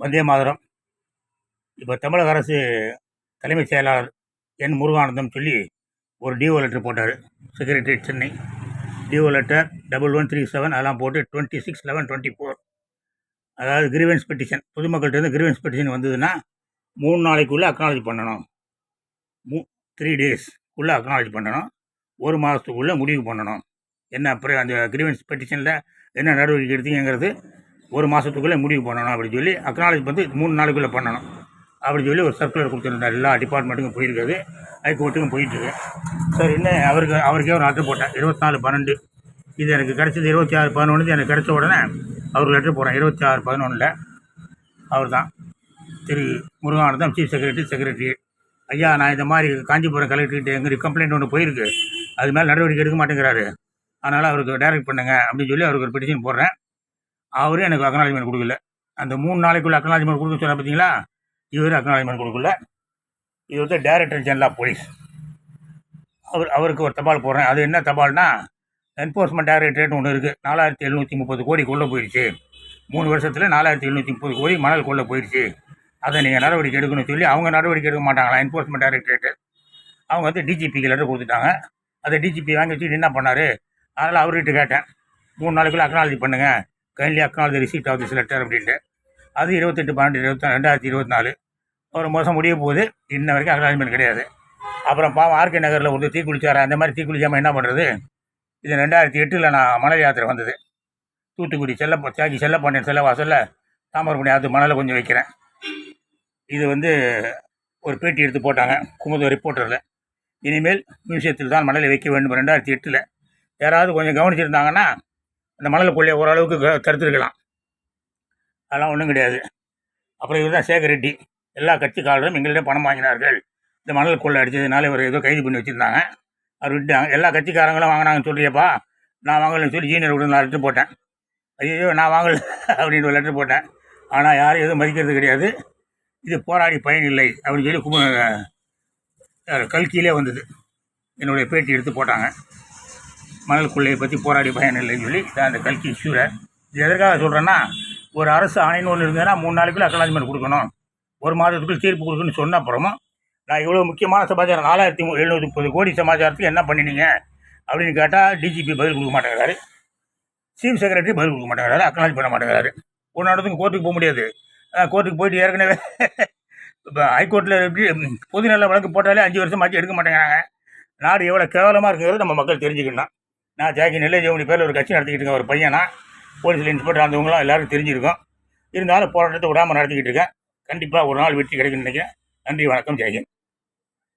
வந்தே மாதரம். இப்போ தமிழக அரசு தலைமைச் செயலாளர் என் முருகானந்தம் சொல்லி ஒரு டிஓ லெட்டர் போட்டார். Secretary Chennai DO letter double one three seven அதெல்லாம் போட்டு twenty six eleven twenty four அதாவது கிரீவன்ஸ் பெட்டிஷன் பொதுமக்கள்கிட்ட கிரீவன்ஸ் பெட்டிஷன் வந்ததுன்னா மூணு நாளைக்குள்ளே அக்னாலஜ் பண்ணணும். மூ த்ரீ டேஸ்க்குள்ளே அக்னாலஜ் பண்ணணும். ஒரு மாதத்துக்குள்ளே முடிவு பண்ணணும். என்ன அப்புறம் அந்த கிரீவன்ஸ் பெட்டிஷனில் என்ன நடவடிக்கை எடுத்தீங்கிறது ஒரு மாதத்துக்குள்ளே முடிவு பண்ணணும் அப்படின்னு சொல்லி அக்னாலஜ் வந்து மூணு நாளைக்குள்ளே பண்ணணும் அப்படின்னு சொல்லி ஒரு சர்க்குலர் கொடுத்துருந்தார். எல்லா டிபார்ட்மெண்ட்டுக்கும் போயிருக்காது ஹைகோர்ட்டுக்கும் போயிட்டுருக்கு. சார் என்ன அவருக்கு அவருக்கே ஒரு லெட்டர் போட்டேன். இருபத்தி நாலு பன்னெண்டு. இது எனக்கு கிடச்சது இருபத்தி ஆறு பதினொன்று எனக்கு கிடச்ச உடனே அவருக்கு லெட்டர் போடுறேன். இருபத்தி ஆறு பதினொன்றில் அவர் தான் Thiru. Muruganandam chief secretary secretary ஐயா நான் இந்த மாதிரி காஞ்சிபுரம் கலெக்டர்கிட்ட எங்களுக்கு கம்ப்ளைண்ட் ஒன்று போயிருக்கு. அது மேலே நடவடிக்கை எடுக்க மாட்டேங்கிறாரு. அதனால் அவருக்கு டைரக்ட் பண்ணுங்க அப்படின்னு சொல்லி அவருக்கு ஒரு பெட்டிஷன் போடுறேன். அவரும் எனக்கு அக்னாலஜ்மெண்ட் கொடுக்கல. அந்த மூணு நாளைக்குள்ள அக்னாலஜ்மெண்ட் கொடுக்க சொன்ன பார்த்தீங்களா இவர் அக்னாலஜ்மெண்ட் கொடுக்கல. இது வந்து டைரக்டர் ஜெனரல் ஆஃப் போலீஸ். அவர் அவருக்கு ஒரு தபால் போடுறேன். அது என்ன தபால்னா என்ஃபோர்ஸ்மெண்ட் டைரக்டரேட் ஒன்று இருக்குது நாலாயிரத்தி எழுநூற்றி முப்பது கோடி கொள்ள போயிடுச்சு மூணு வருஷத்தில் நாலாயிரத்தி எழுநூற்றி முப்பது கோடி மணல் கொள்ள போயிடுச்சு அதை நீங்கள் நடவடிக்கை எடுக்கணும்னு சொல்லி அவங்க நடவடிக்கை எடுக்க மாட்டாங்களா? என்ஃபோர்ஸ்மெண்ட் டைரக்டரேட்டு அவங்க வந்து டிஜிபிக்கு லெட்டர் கொடுத்துட்டாங்க. அதை டிஜிபி வாங்கி வச்சுட்டு என்ன பண்ணார்? அதனால் அவர்கிட்ட கேட்டேன். மூணு நாளைக்குள்ளே அக்னாலஜி பண்ணுங்கள் kindly acknowledge receipt of this letter அப்படின்ட்டு. அது இருபத்தெட்டு பன்னெண்டு இருபத்தி ரெண்டாயிரத்தி இருபத்தி நாலு ஒரு மாதம் முடிய போகுது. இன்ன வரைக்கும் அக்னாலஜ்மெண்ட் கிடையாது. அப்புறம் பாவம் ஆர்கே நகரில் ஒரு தீ குளிச்சாரா? அந்த மாதிரி தீ குளிக்காமல் என்ன பண்ணுறது இது ரெண்டாயிரத்தி எட்டில் நான் மணல் யாத்திரை வந்தது. தூத்துக்குடி செல்ல தியாகி செல்லப்பாண்டியன் செல்ல வாசலில் தாமரப்பணி ஆற்று மணலை கொஞ்சம் வைக்கிறேன். இது வந்து ஒரு பேட்டி எடுத்து போட்டாங்க குமுத ரிப்போர்ட்டரில் இனிமேல் மியூசியத்தில் தான் மணலை வைக்க வேண்டும். ரெண்டாயிரத்தி எட்டில். யாராவது கொஞ்சம் கவனிச்சிருந்தாங்கன்னா அந்த மணல் கொள்ளையை ஓரளவுக்கு தடுத்துருக்கலாம் அதெல்லாம் ஒன்றும் கிடையாது. அப்புறம் இவர் தான் சேகர் ரெட்டி. எல்லா கட்சிக்காரரும் எங்கள்கிட்ட பணம் வாங்கினார்கள். இந்த மணல் கொள்ளை அடித்ததுனால இவர் ஏதோ கைது பண்ணி வச்சுருந்தாங்க. அவர் விட்டாங்க. எல்லா கட்சிக்காரங்களும் வாங்கினாங்கன்னு சொல்லியப்பா நான் வாங்கலைன்னு சொல்லி ஜீனியர் விட நான் லெட்டர் போட்டேன். ஐயோ நான் வாங்கல அப்படின்னு ஒரு லெட்டர் போட்டேன். ஆனால் யாரும் எதுவும் மதிக்கிறது கிடையாது. இது போராடி பயன் இல்லை அப்படின்னு சொல்லி கும கல்கியிலே வந்தது. என்னுடைய பேட்டி எடுத்து போட்டாங்க. மணல் கொள்ளையை பற்றி போராடி பயனில்லைன்னு சொல்லி இதான் அந்த கல்கி இஷ்யூவில் இது எதற்காக சொல்கிறேன்னா ஒரு அரசு ஆணைன்னு ஒன்று இருந்ததுன்னா மூணு நாளைக்குள்ளே அக்கலாஜ்மெண்ட் கொடுக்கணும். ஒரு மாதத்துக்குள் தீர்ப்பு கொடுக்கணும்னு சொன்ன அப்புறமும் நான் இவ்வளோ முக்கியமான சமாச்சாரம் நாலாயிரத்தி எழுநூற்றி முப்பது கோடி சமாச்சாரத்துக்கு என்ன பண்ணினீங்க? அப்படின்னு கேட்டால் டிஜிபி பதில் கொடுக்க மாட்டேங்கிறாரு. சீஃப் செக்ரட்டரி பதில் கொடுக்க மாட்டேங்கிறாரு அக்னாலஜ் பண்ண மாட்டேங்கிறாரு. ஒன்று இடத்துக்கு கோர்ட்டுக்கு போக முடியாது. கோர்ட்டுக்கு போயிட்டு ஏற்கனவே இப்போ ஹைகோர்ட்டில் எப்படி பொதுநல வழக்கு போட்டாலே அஞ்சு வருஷம் மாற்றி எடுக்க மாட்டேங்கிறாங்க. நாடு எவ்வளோ கேவலமாக இருக்குங்கிறது நம்ம மக்கள் தெரிஞ்சுக்கணும். நான் ஜாக்கி நெல்லைஜெவனி பேரில் ஒரு கட்சி நடத்திக்கிட்டு இருக்கேன் ஒரு பையனா. போலீஸில் இன்ஸ்பெக்டர் அந்தவங்களாம் எல்லாருக்கும் தெரிஞ்சிருக்கும். இருந்தாலும் போராட்டத்தை விடாமல் நடத்திக்கிட்டு இருக்கேன். கண்டிப்பாக ஒரு நாள் வெற்றி கிடைக்கும்னு நினைக்கிறேன். நன்றி வணக்கம் ஜெயகன்